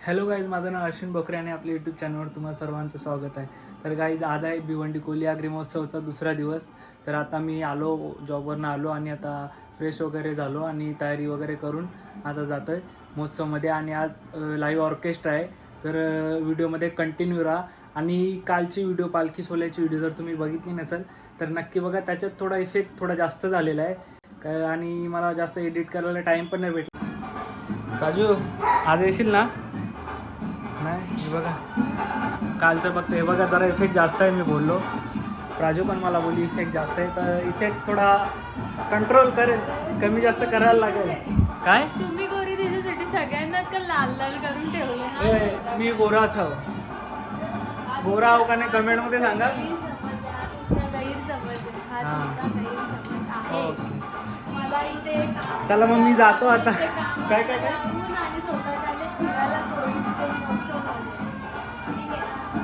Hello guys माझं नाव अश्विन बोकरे आणि आपल्या यूट्यूब चॅनलवर तुम्हाला सर्वांचं स्वागत आहे. तर गाईज आज आहे भिवंडी कोली अग्रिमहोत्सवचा दुसरा दिवस. तर आता मी आलो जॉबवरनं आलो आणि आता फ्रेश वगैरे झालो आणि तयारी वगैरे करून आता जातो आहे महोत्सवमध्ये. आणि आज लाईव्ह ऑर्केस्ट्रा आहे. तर व्हिडिओमध्ये कंटिन्यू राहा. आणि कालची व्हिडिओ पालखी सोल्याची व्हिडिओ जर तुम्ही बघितली नसेल तर नक्की बघा. त्याच्यात थोडा इफेक्ट थोडा जास्त झालेला आहे. आणि मला जास्त एडिट करायला टाईम पण नाही भेटला. राजू आज येशील ना? हे बघा. कालचं फक्त हे बघा जरा इफेक्ट जास्त आहे मी बोललो. राजू पण मला बोली इफेक्ट जास्त आहे. तर इफेक्ट थोडा कंट्रोल करेल. कमी जास्त करायला लागेल. काय? तुम्ही गोरी दिसासाठी का लाल लाल करून ठेवले मी गोराच आहो. गोरा आहो का नाही कमेंटमध्ये सांगा. हा हा. ओके. चला मग मी जातो आता. काय काय काय?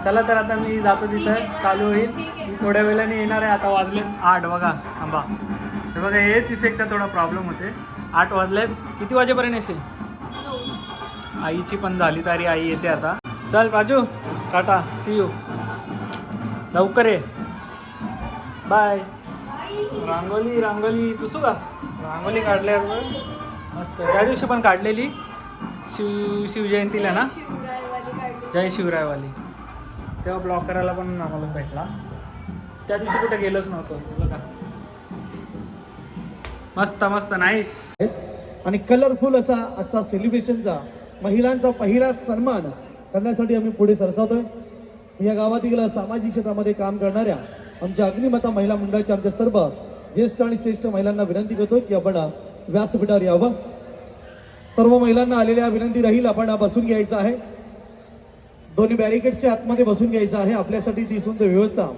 चला तर आता मी जातो तिथं चालू होईल. मी थोड्या वेळाने येणार आहे आता वाजले आठ. बघा थांबा. हे बघा हेच इफेक्टचा थोडा प्रॉब्लेम होते आठ वाजलेत. किती वाजेपर्यंत येशील. आईची पण झाली तरी आई येते आता. चल राजू. टाटा. सी यू लवकर ये. बाय रांगोली रांगोली. पुसू का रांगोली काढली आज बघ. मस्त. त्या दिवशी पण काढलेली. शिव शिवजयंतीला ना. जय शिवरायवाली. तेव्हा ब्लॉक करायला पण आम्हाला भेटला. त्या दिवशी कुठे गेलोच नव्हतो. का? मस्त मस्त नाईस आणि कलरफुल असा आजचा सेलिब्रेशनचा महिलांचा पहिला सन्मान करण्यासाठी आम्ही पुढे सरसावतोय. या गावातील सामाजिक क्षेत्रामध्ये काम करणाऱ्या आमच्या अग्निमता महिला मंडळाच्या आमच्या सर्व ज्येष्ठ आणि श्रेष्ठ महिलांना विनंती करतो की आपण व्यासपीठावर यावं. सर्व महिलांना आलेल्या विनंती राहील आपण बसून घ्यायचं आहे. दोन्ही बॅरिकेडच्या आतमध्ये बसून घ्यायचं आहे. आपल्यासाठी ती सुंदर व्यवस्था.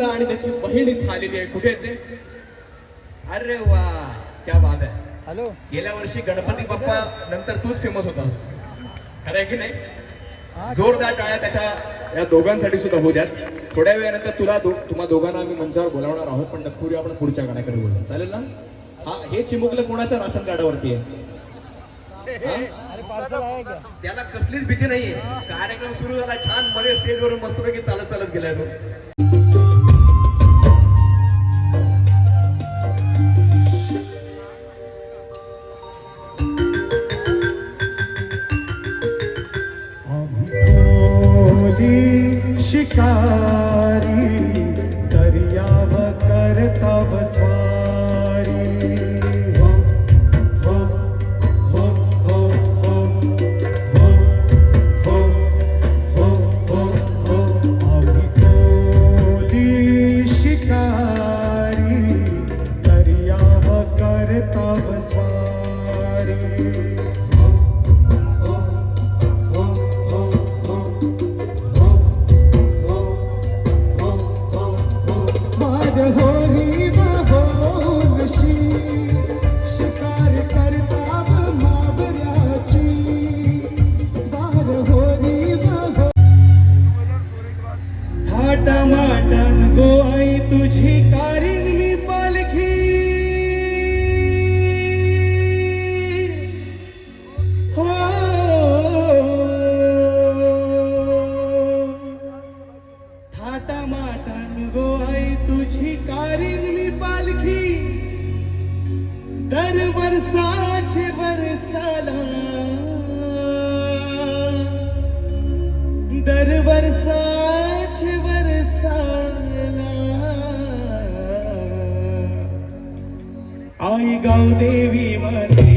चिमुकला आणि त्याची बहीण इथे आलेली आहे. कुठे येते अरे वा क्या बात आहे. हॅलो. गेल्या वर्षी गणपती बाप्पा नंतर तूच फेमस होतास. खरं आहे की नाही? जोरदार टाळ्या त्याच्या या दोघांसाठी सुद्धा होऊ द्यात. थोड्या वेळानंतर तुला दो, तुम्हा दोघांना आम्ही मंचावर बोलावणार आहोत पण तत्पूर्वी आपण पुढच्या गाण्याकडे बोलूया. चालेल ना? हा हे चिमुकलं कोणाच्या राशन कार्डावरती आहे? त्याला कसलीच भीती नाहीये. कार्यक्रम सुरू झाला छानमध्ये स्टेजवरून मस्तपैकी चालत चालत गेलाय तो. शिकारी गोआ गाई गाव देवी मरे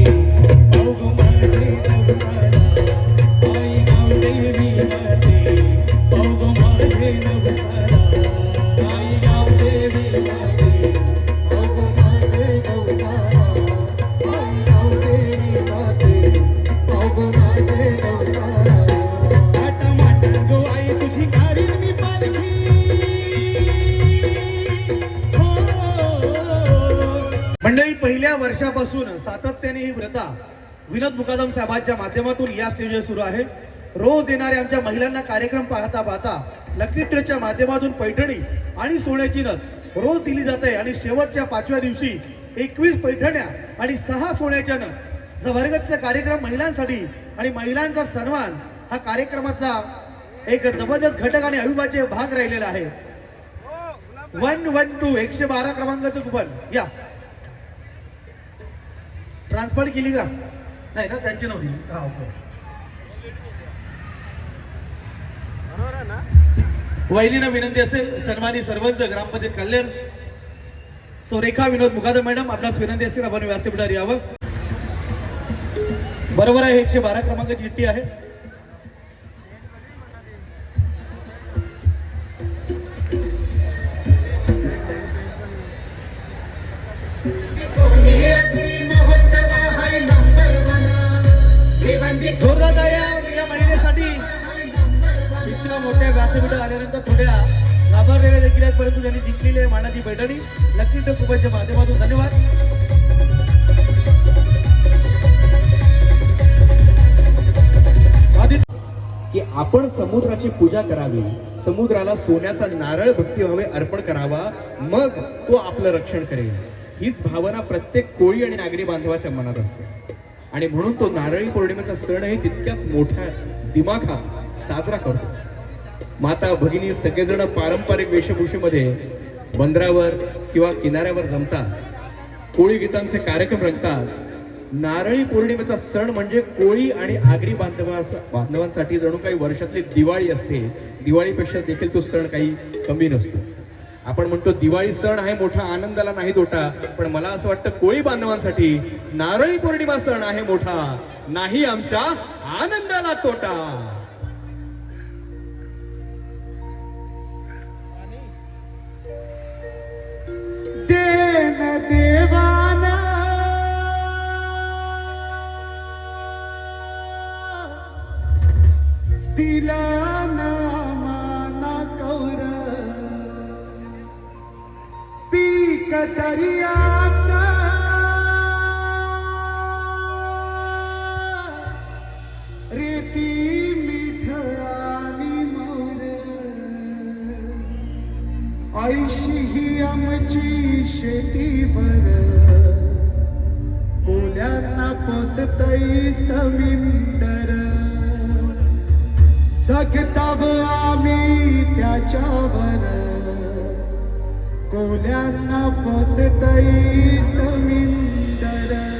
गेल्या वर्षापासून सातत्याने ही व्रता विनोद मुकादम साहेबांच्या माध्यमातून या स्टेजवर सुरू आहे. रोज येणाऱ्या आमच्या महिलांना कार्यक्रम पाहता पाहता लकी ट्रेच्या माध्यमातून पैठणी आणि सोन्याची नथ रोज दिली जाते आणि शेवटच्या पाचव्या दिवशी एकवीस पैठण्या आणि सहा सोन्याच्या नथ. जबरदस्त कार्यक्रम महिलांसाठी आणि महिलांचा सन्मान हा कार्यक्रमाचा एक जबरदस्त घटक आणि अविभाज्य भाग राहिलेला आहे. वन वन टू एकशे बारा क्रमांकाचं कुपन. या. ट्रान्सफर केली का? नाही ना त्यांची नव्हती. हा ओके. वहिनीनं विनंती असेल सन्मानी सर्वच ग्रामपंचायत कल्याण सुरेखा विनोद मुकादम मॅडम आपल्यास विनंती असेल आपण व्यासपीठावर यावं. बरोबर आहे एकशे बारा क्रमांकाची चिठ्ठी आहे. मोठ्या आल्यानंतर थोड्या लाभारलेल्या देखील आहेत परंतु त्यांनी जिंकलेली आहे मानाची बैठणी. लक्ष्मी कुबाच्या माध्यमातून धन्यवाद. की आपण समुद्राची पूजा करावी समुद्राला सोन्याचा नारळ भक्तीभावे अर्पण करावा मग तो आपलं रक्षण करेल. हीच भावना प्रत्येक कोळी आणि नागरी बांधवाच्या मनात असते. आणि म्हणून तो नारळी पौर्णिमेचा सणही तितक्याच मोठ्या दिमाखात साजरा करतो. माता भगिनी सगळेजण पारंपरिक वेशभूषेमध्ये बंदरावर किंवा किनाऱ्यावर जमतात. कोळी गीतांचे कार्यक्रम रंगतात. नारळी पौर्णिमेचा सण म्हणजे कोळी आणि आगरी बांधवा बांधवांसाठी जणू काही वर्षातली दिवाळी असते. दिवाळीपेक्षा देखील तो सण काही कमी नसतो. आपण म्हणतो दिवाळी सण आहे मोठा आनंदाला नाही तोटा पण मला असं वाटतं कोळी बांधवांसाठी नारळी पौर्णिमा सण आहे मोठा नाही आमच्या आनंदाला तोटा. पुसतई समिंदर सकताव आम्ही त्याच्यावर. कोल्यांना पोसतई समिंदर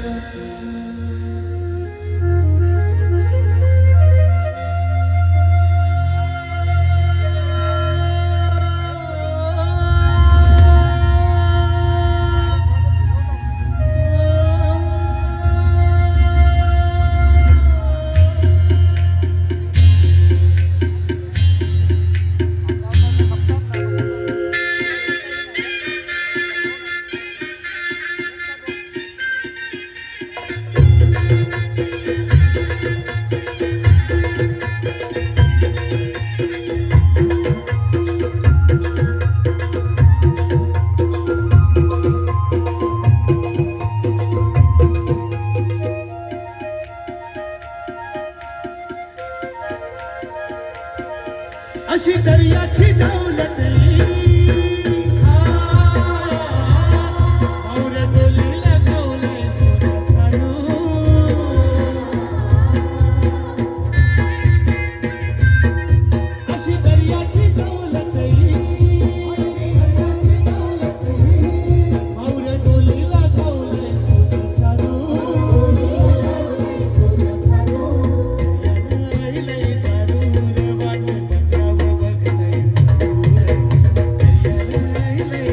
अशी दर्याची धावलती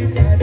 Amen.